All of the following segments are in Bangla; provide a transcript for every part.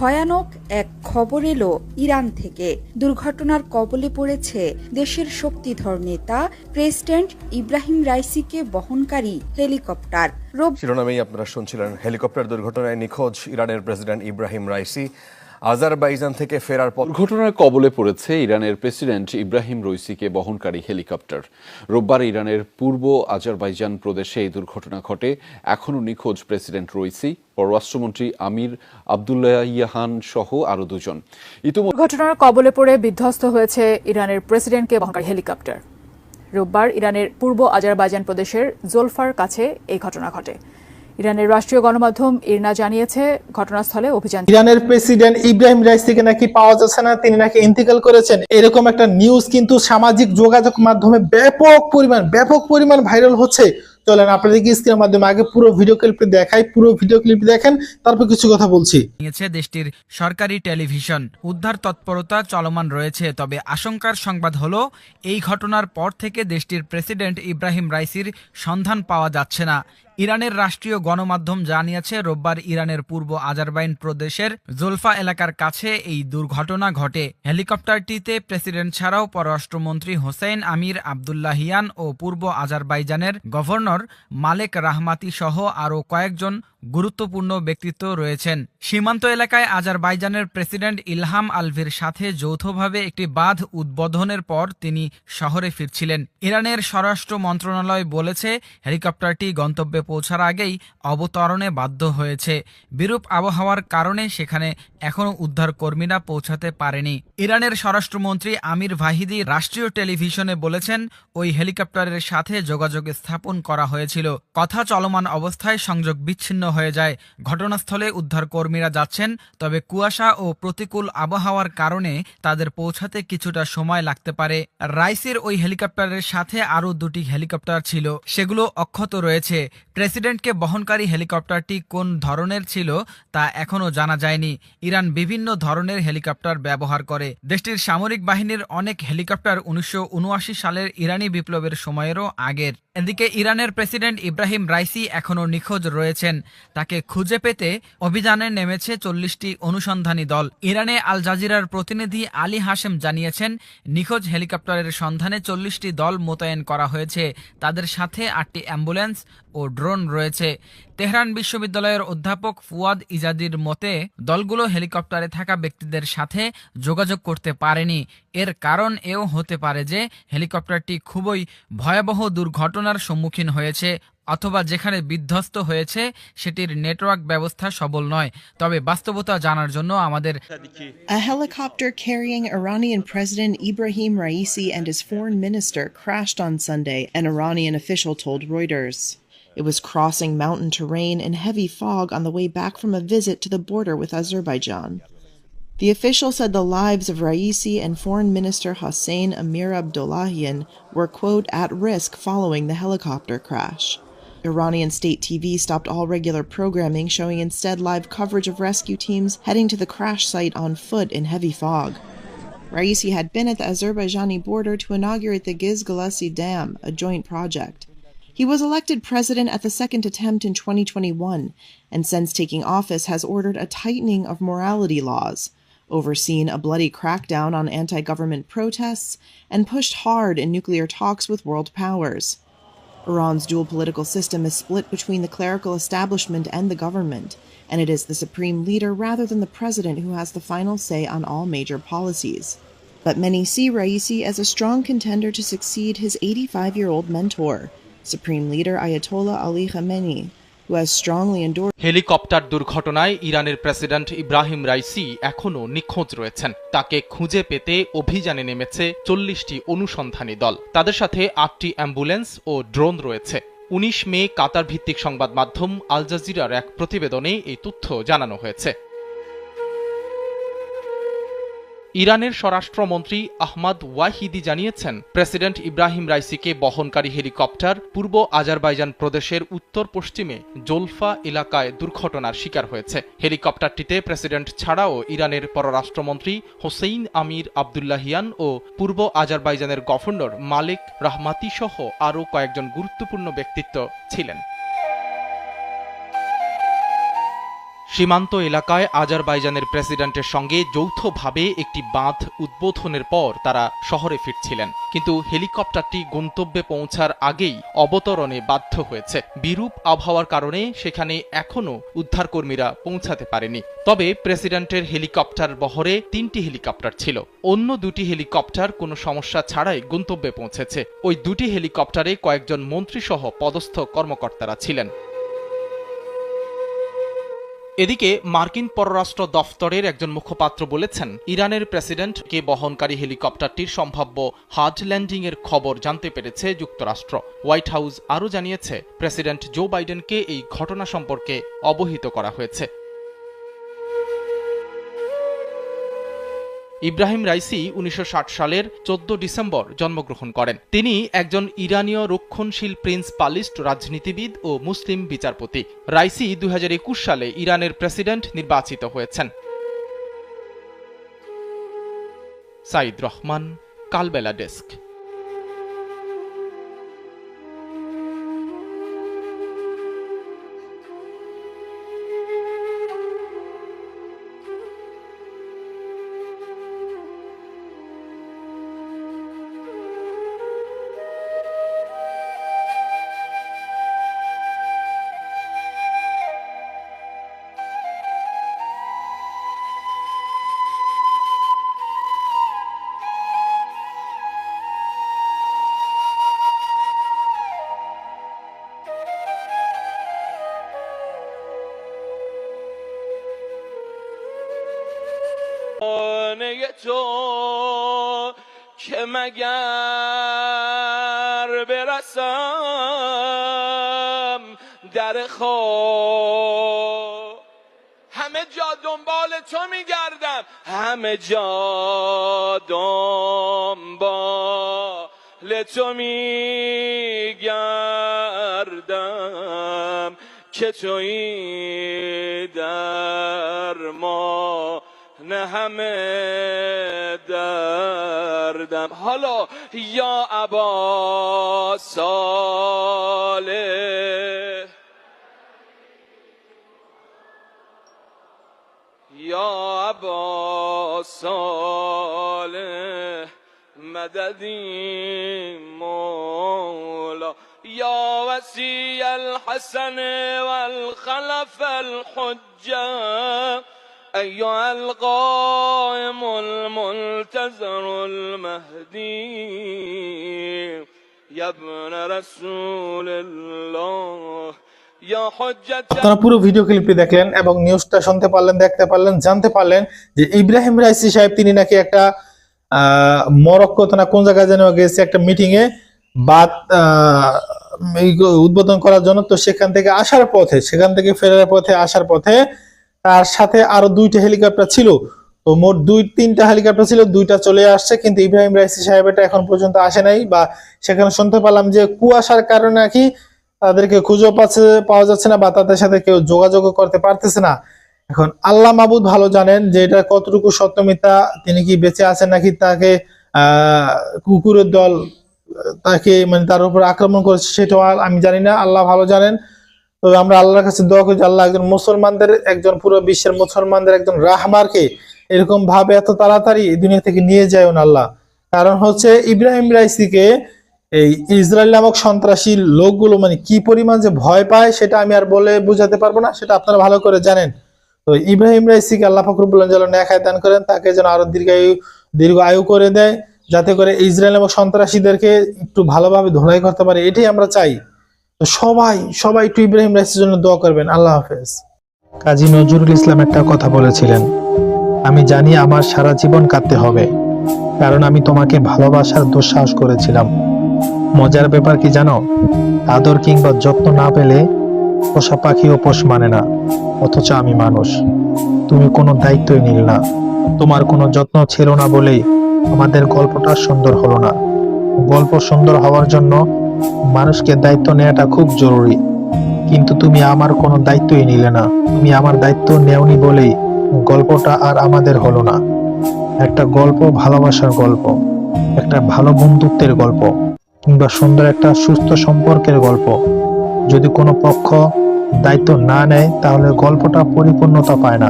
ভয়ানক এক খবর এলো ইরান থেকে। দুর্ঘটনার কবলে পড়েছে দেশের শক্তিধর নেতা প্রেসিডেন্ট ইব্রাহিম রাইসিকে বহনকারী হেলিকপ্টার। শিরোনামেই আপনারা শুনছিলেন হেলিকপ্টার দুর্ঘটনায় নিখোঁজ ইরানের প্রেসিডেন্ট ইব্রাহিম রাইসি। আজারবাইজান থেকে ফেরার পর দুর্ঘটনার কবলে পড়েছে ইরানের প্রেসিডেন্ট ইব্রাহিম রইসিকে বহনকারী হেলিকপ্টার। রোববার ইরানের পূর্ব আজারবাইজান প্রদেশে এই দুর্ঘটনা ঘটে। এখনও নিখোঁজ প্রেসিডেন্ট রইসি পররাষ্ট্রমন্ত্রী আমির আবদুল্লাহিয়াহান সহ আরও দুজন। ইতিমধ্যে দুর্ঘটনার কবলে পড়ে বিধ্বস্ত হয়েছে ইরানের প্রেসিডেন্টকে বহনকারী হেলিকপ্টার। রোববার ইরানের পূর্ব আজারবাইজান প্রদেশের জোলফার কাছে এই ঘটনা ঘটে। ইরানের রাষ্ট্রীয় গণমাধ্যম ইরনা জানিয়েছে ঘটনাস্থলে অভিযান ইরানের প্রেসিডেন্ট ইব্রাহিম রাইসিকে নাকি পাওয়া যাচ্ছে না তিনি নাকি ইন্তেকাল করেছেন। এরকম একটা নিউজ কিন্তু সামাজিক যোগাযোগ মাধ্যমে ব্যাপক পরিমাণ ব্যাপক পরিমাণ ভাইরাল হচ্ছে। চলেন আপনাদেরকে স্ক্রিনের মাধ্যমে আগে পুরো ভিডিও ক্লিপটি দেখাই পুরো ভিডিও ক্লিপ দেখেন তারপর কিছু কথা বলছি। নিয়েছে দেশটির সরকারি টেলিভিশন। উদ্ধার তৎপরতা চলমান রয়েছে তবে আশঙ্কার সংবাদ হলো এই ঘটনার পর থেকে দেশটির প্রেসিডেন্ট ইব্রাহিম রাইসির সন্ধান পাওয়া যাচ্ছে না। ইরানের রাষ্ট্রীয় গণমাধ্যম জানিয়েছে, রোববার ইরানের পূর্ব আজারবাইন প্রদেশের জোলফা এলাকার কাছে এই দুর্ঘটনা ঘটে। হেলিকপ্টারটিতে প্রেসিডেন্ট ছাড়াও পররাষ্ট্রমন্ত্রী হোসেন আমির আবদুল্লাহিয়ান ও পূর্ব আজারবাইজানের গভর্নর মালেক রাহমাতি সহ আরও কয়েকজন গুরুত্বপূর্ণ ব্যক্তিত্ব রয়েছেন। সীমান্ত এলাকায় আজারবাইজানের প্রেসিডেন্ট ইলহাম আলভির সাথে যৌথভাবে একটি বাঁধ উদ্বোধনের পর তিনি শহরে ফিরছিলেন। ইরানের স্বরাষ্ট্র মন্ত্রণালয় বলেছে, হেলিকপ্টারটি গন্তব্যে পৌঁছার আগেই অবতরণে বাধ্য হয়েছে। বিরূপ আবহাওয়ার কারণে সেখানে এখনও উদ্ধার কর্মীরা পৌঁছাতে পারেনি। ইরানের স্বরাষ্ট্রমন্ত্রী আমির ভাহিদি রাষ্ট্রীয় টেলিভিশনে বলেছেন, ওই হেলিকপ্টারের সাথে যোগাযোগ স্থাপন করা হয়েছিল। কথা চলমান অবস্থায় সংযোগ বিচ্ছিন্ন হয়ে যায়। ঘটনাস্থলে উদ্ধার কর্মীরা যাচ্ছেন, তবে কুয়াশা ও প্রতিকূল আবহাওয়ার কারণে তাদের পৌঁছাতে কিছুটা সময় লাগতে পারে। রাইসের ওই হেলিকপ্টারের সাথে আরও দুটি হেলিকপ্টার ছিল, সেগুলো অক্ষত রয়েছে। প্রেসিডেন্টকে বহনকারী হেলিকপ্টারটি কোন ধরনের ছিল তা এখনও জানা যায়নি। ইরান বিভিন্ন ধরনের হেলিকপ্টার ব্যবহার করে। দেশটির সামরিক বাহিনীর অনেক হেলিকপ্টার উনিশশো উনআশি সালের ইরানি বিপ্লবের সময়েরও আগের। এদিকে ইরানের প্রেসিডেন্ট ইব্রাহিম রাইসি এখনও নিখোঁজ রয়েছেন। তাকে খুঁজে পেতে অভিযানে নেমেছে চল্লিশটি অনুসন্ধানী দল। ইরানে আল জাজিরার প্রতিনিধি আলী হাসেম জানিয়েছেন, নিখোঁজ হেলিকপ্টারের সন্ধানে চল্লিশটি দল মোতায়েন করা হয়েছে। তাদের সাথে আটটি অ্যাম্বুলেন্স ও ড্রোন রয়েছে। তেহরান বিশ্ববিদ্যালয়ের অধ্যাপক ফুয়াদ ইজাদির মতে দলগুলো হেলিকপ্টারে থাকা ব্যক্তিদের সাথে যোগাযোগ করতে পারেনি এর কারণ এও হতে পারে যে হেলিকপ্টারটি খুবই ভয়াবহ দুর্ঘটনার সম্মুখীন হয়েছে অথবা যেখানে বিধ্বস্ত হয়েছে সেটির নেটওয়ার্ক ব্যবস্থা সবল নয় তবে বাস্তবতা জানার জন্য আমাদের A helicopter carrying Iranian President Ibrahim Raisi and his foreign minister crashed on Sunday, Iranian official told Reuters. It was crossing mountain terrain in heavy fog on the way back from a visit to the border with Azerbaijan. The official said the lives of Raisi and Foreign Minister Hossein Amir Abdullahian were, quote, at risk following the helicopter crash. Iranian state TV stopped all regular programming, showing instead live coverage of rescue teams heading to the crash site on foot in heavy fog. Raisi had been at the Azerbaijani border to inaugurate the Gizgalasi Dam, a joint project. He was elected president at the second attempt in 2021, and since taking office has ordered a tightening of morality laws, overseen a bloody crackdown on anti government protests, and pushed hard in nuclear talks with world powers. Iran's dual political system is split between the clerical establishment and the government, and it is the supreme leader rather than the president who has the final say on all major policies. But many see Raisi as a strong contender to succeed his 85 year old mentor, Supreme Leader Ayatollah Ali Khamenei, who has strongly endorsed. Helicopter দুর্ঘটনায় ইরানের প্রেসিডেন্ট ইব্রাহিম রাইসি এখনও নিখোঁজ রয়েছেন। তাকে খুঁজে পেতে অভিযানে নেমেছে চল্লিশটি অনুসন্ধানী দল। তাদের সাথে আটটি অ্যাম্বুলেন্স ও ড্রোন রয়েছে। উনিশ মে কাতার ভিত্তিক সংবাদ মাধ্যম আল জাজিরার এক প্রতিবেদনে এই তথ্য জানানো হয়েছে। ইরানের স্বরাষ্ট্রমন্ত্রী আহমাদ ওয়াহিদি জানিয়েছেন, প্রেসিডেন্ট ইব্রাহিম রাইসিকে বহনকারী হেলিকপ্টার পূর্ব আজারবাইজান প্রদেশের উত্তর পশ্চিমে জোলফা এলাকায় দুর্ঘটনার শিকার হয়েছে। হেলিকপ্টারটিতে প্রেসিডেন্ট ছাড়াও ইরানের পররাষ্ট্রমন্ত্রী হোসেইন আমির আবদুল্লাহিয়ান ও পূর্ব আজারবাইজানের গভর্নর মালিক রাহমাতি সহ আরও কয়েকজন গুরুত্বপূর্ণ ব্যক্তিত্ব ছিলেন। সীমান্ত এলাকায় আজারবাইজানের প্রেসিডেন্টের সঙ্গে যৌথভাবে একটি বাঁধ উদ্বোধনের পর তারা শহরে ফিরছিলেন। কিন্তু হেলিকপ্টারটি গন্তব্যে পৌঁছার আগেই অবতরণে বাধ্য হয়েছে। বিরূপ আবহাওয়ার কারণে সেখানে এখনও উদ্ধারকর্মীরা পৌঁছাতে পারেনি। তবে প্রেসিডেন্টের হেলিকপ্টার বহরে তিনটি হেলিকপ্টার ছিল। অন্য দুটি হেলিকপ্টার কোনো সমস্যা ছাড়াই গন্তব্যে পৌঁছেছে। ওই দুটি হেলিকপ্টারে কয়েকজন মন্ত্রীসহ পদস্থ কর্মকর্তারা ছিলেন। এদিকে মার্কিন পররাষ্ট্র দফতরের একজন মুখপাত্র বলেছেন, ইরানের প্রেসিডেন্টকে বহনকারী হেলিকপ্টারটির সম্ভাব্য হার্ড ল্যান্ডিং এর খবর জানতে পেরেছে যুক্তরাষ্ট্র। হোয়াইট হাউস আরও জানিয়েছে, প্রেসিডেন্ট জো বাইডেনকে এই ঘটনা সম্পর্কে অবহিত করা হয়েছে। ইব্রাহিম রাইসি উনিশশো ষাট সালের চোদ্দ ডিসেম্বর জন্মগ্রহণ করেন। তিনি একজন ইরানীয় রক্ষণশীল প্রিন্স পালিস্ট, রাজনীতিবিদ ও মুসলিম বিচারপতি। রাইসি দু হাজার একুশ সালে ইরানের প্রেসিডেন্ট নির্বাচিত হয়েছেন। সাইদ রহমান, কালবেলা ডেস্ক। خانه تو که مگر برسم در خواب همه جا دنبال تو میگردم. همه جا دنبال تو میگردم. که توی در ما همه دردم. حالا یا ابا صالح. یا ابا صالح. مددی مولا. یا وسیع الحسن والخلف الحجة. أيها القائم المنتظر المهدي يا ابن رسول الله يا حجة আপনারা পুরো ভিডিও ক্লিপটি দেখলেন এবং নিউজটা শুনতে পারলেন দেখতে পারলেন জানতে পারলেন যে ইব্রাহিম রাইসি সাহেব তিনি নাকি একটা আহ মরক্কো তো না কোন জায়গায় যেন গেছে একটা মিটিং এ বাদ আহ, এই উদ্বোধন করার জন্য তো সেখান থেকে আসার পথে সেখান থেকে ফেরার পথে আসার পথে তার সাথে আরও দুইটা হেলিকপ্টার ছিল। তো মোট দুই, তিনটা হেলিকপ্টার ছিল, দুইটা চলে আসছে, কিন্তু ইব্রাহিম রাইসি সাহেব এটা এখন পর্যন্ত আসে নাই বা সেখানে শুনতে পেলাম যে কুয়াশার কারণে নাকি তাদেরকে খুঁজেও পাচ্ছে, পাওয়া যাচ্ছে না বা তাদের সাথে কেউ যোগাযোগ করতে পারতেছে না। এখন আল্লাহ মাবুদ ভালো জানেন যে এটা কতটুকু সত্যমিতা তিনি কি বেঁচে আছেন নাকি তাকে কুকুরের দল, তাকে মানে তার উপর আক্রমণ করেছে সেটাও আমি জানি না। আল্লাহ ভালো জানেন। তবে আমরা আল্লাহর কাছে দোয়া করি আল্লাহ একজন মুসলমানদের, একজন পুরো বিশ্বের মুসলমানদের একজন রাহমারকে এরকম ভাবে এত তাড়াতাড়ি দুনিয়া থেকে নিয়ে যায় না আল্লাহ। কারণ হচ্ছে ইব্রাহিম রাইসিকে এই ইসরায়েল নামক সন্ত্রাসী লোকগুলো মানে কি পরিমাণ যে ভয় পায় সেটা আমি আর বলে বোঝাতে পারব না, সেটা আপনারা ভালো করে জানেন। তো ইব্রাহিম রাইসিকে আল্লাহ ফখরুল্লাহ যেন ন্যাখায় দান করেন, তাকে যেন আরও দীর্ঘায়ু দীর্ঘ আয়ু করে দেয়, যাতে করে ইসরায়েল এবং সন্ত্রাসীদেরকে একটু ভালোভাবে ধোলাই করতে পারে, এটাই আমরা চাই। তো সবাই সবাই একটু ইব্রাহিম রাইসির জন্য দোয়া করবেন। আল্লাহ হাফেজ। কাজী নজরুল ইসলাম একটা কথা বলেছিলেন, আমি জানি আমার সারা জীবন কাটতে হবে, কারণ আমি তোমাকে ভালোবাসার দুঃসাহস করেছিলাম। মজার ব্যাপার কি জানো? আদর কিংবা যত্ন না পেলে পোষা পাখিও পোষ মানে না, অথচ আমি মানুষ। তুমি কোনো দায়িত্বই নিল না। তোমার কোনো যত্ন ছিল না বলেই আমাদের গল্পটা সুন্দর হলো না। গল্প সুন্দর হওয়ার জন্য মানুষকে দায়িত্ব নেওয়াটা খুব জরুরি। কিন্তু তুমি আমার কোনো দায়িত্বই নিলে না। তুমি আমার দায়িত্ব নেওনি বলেই গল্পটা আর আমাদের হলো না। একটা গল্প ভালোবাসার গল্প, একটা ভালো বন্ধুত্বের গল্প, কিংবা সুন্দর একটা সুস্থ সম্পর্কের গল্প। যদি কোনো পক্ষ দায়িত্ব না নেয়, তাহলে গল্পটা পরিপূর্ণতা পায় না।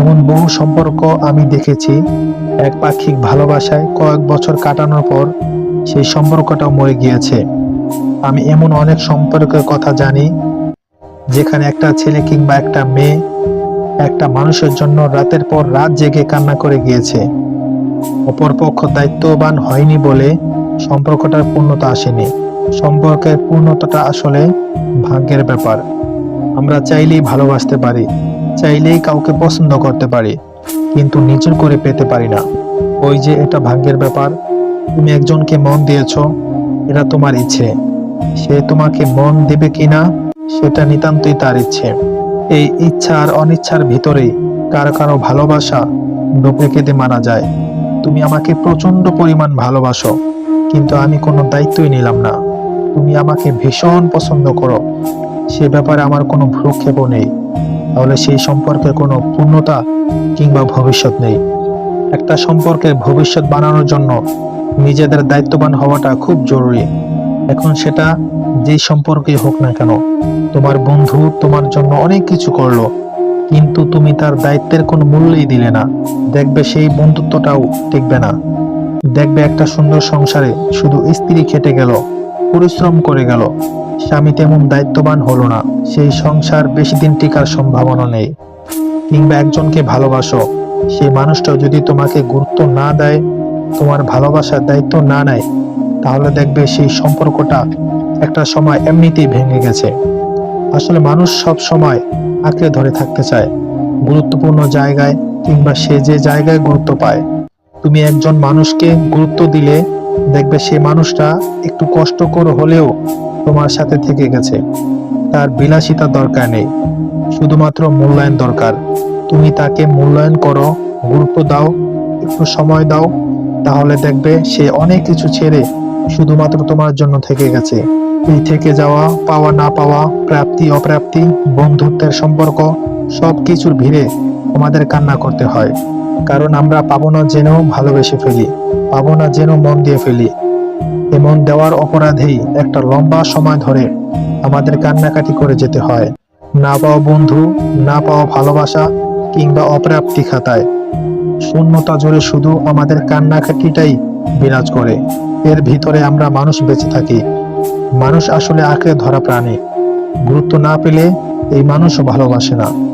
এমন বহু সম্পর্ক আমি দেখেছি, এক পাক্ষিক ভালোবাসায় কয়েক বছর কাটানোর পর সেই সম্পর্কটাও মরে গিয়েছে। আমি এমন অনেক সম্পর্কের কথা জানি, যেখানে একটা ছেলে কিংবা একটা মেয়ে একটা মানুষের জন্য রাতের পর রাত জেগে কান্না করে গিয়েছে। অপরপক্ষ দায়িত্ববান হয়নি বলে সম্পর্কটার পূর্ণতা আসেনি। সম্পর্কের পূর্ণতাটা আসলে ভাগ্যের ব্যাপার। আমরা চাইলেই ভালোবাসতে পারি, চাইলেই কাউকে পছন্দ করতে পারি, কিন্তু নিজের করে পেতে পারি না। ওই যে এটা ভাগ্যের ব্যাপার তুমি একজনকে মন দিয়েছ, এটা তোমার ইচ্ছে। সে তোমাকে মন দেবে কিনা, সেটা নিতান্তই তার ইচ্ছে। এই ইচ্ছা আর অনিচ্ছার ভিতরেই কারও কারও ভালোবাসা ডোবে কেঁদে মারা যায়। তুমি আমাকে প্রচণ্ড পরিমাণ ভালোবাসো, কিন্তু আমি কোনো দায়িত্বই নিলাম না। তুমি আমাকে ভীষণ পছন্দ করো। সে ব্যাপারে আমার কোনো ভ্রুক্ষেপও নেই। তাহলে সেই সম্পর্কে কোনো পূর্ণতা কিংবা ভবিষ্যৎ নেই। একটা সম্পর্কের ভবিষ্যৎ বানানোর জন্য নিজেদের দায়িত্ববান হওয়াটা খুব জরুরি। এখন সেটা যেই সম্পর্কে হোক না কেন, তোমার বন্ধু তোমার জন্য অনেক কিছু করল, কিন্তু তুমি তার দায়িত্বের কোনো মূল্যই দিলে না। দেখবে সেই বন্ধুত্বটাও টিকবে না। দেখবে একটা সুন্দর সংসারে শুধু স্ত্রী খেটে গেল, পরিশ্রম করে গেল, স্বামী তেমন দায়িত্ববান হলো না, সেই সংসার বেশি দিন টিকার সম্ভাবনা নেই। কিংবা একজনকে ভালোবাসো, সেই মানুষটাও যদি তোমাকে গুরুত্ব না দেয় তোমার ভালোবাসার দায়িত্ব না নেয়, তাহলে দেখবে সেই সম্পর্কটা একটা সময় এমনিতেই ভেঙে গেছে। আসলে মানুষ সব সময় আঁকড়ে ধরে থাকতে চায়, গুরুত্বপূর্ণ জায়গায় কিংবা সে যে জায়গায় গুরুত্ব পায়। তুমি একজন মানুষকে গুরুত্ব দিলে দেখবে সে মানুষটা একটু কষ্ট করে হলেও তোমার সাথে থেকে গেছে। তার বিলাসিতা দরকার নেই, শুধুমাত্র মূল্যায়ন দরকার। তুমি তাকে মূল্যায়ন করো, গুরুত্ব দাও, একটু সময় দাও তাহলে দেখবে সে অনেক কিছু ছেড়ে শুধুমাত্র তোমার জন্য থেকে গেছে। এই থেকে যাওয়া, পাওয়া না পাওয়া, প্রাপ্তি, অপ্রাপ্তি, বন্ধুত্বের সম্পর্ক, সব কিছুর ভিড়ে আমাদের কান্না করতে হয়। কারণ আমরা পাবো না জেনেও ভালোবেসে ফেলি, পাবো না যেন মন দিয়ে ফেলি। এমন দেওয়ার অপরাধেই একটা লম্বা সময় ধরে আমাদের কান্নাকাটি করে যেতে হয়। না পাওয়া বন্ধু, না পাওয়া ভালোবাসা কিংবা অপ্রাপ্তি খাতায়। শূন্যতা জুড়ে শুধু আমাদের কান্নাকাটিটাই বিরাজ করে। এর ভিতরে আমরা মানুষ বেঁচে থাকি। মানুষ আসলে আঁকড়ে ধরা প্রাণী। গুরুত্ব না পেলে এই মানুষও ভালোবাসে না।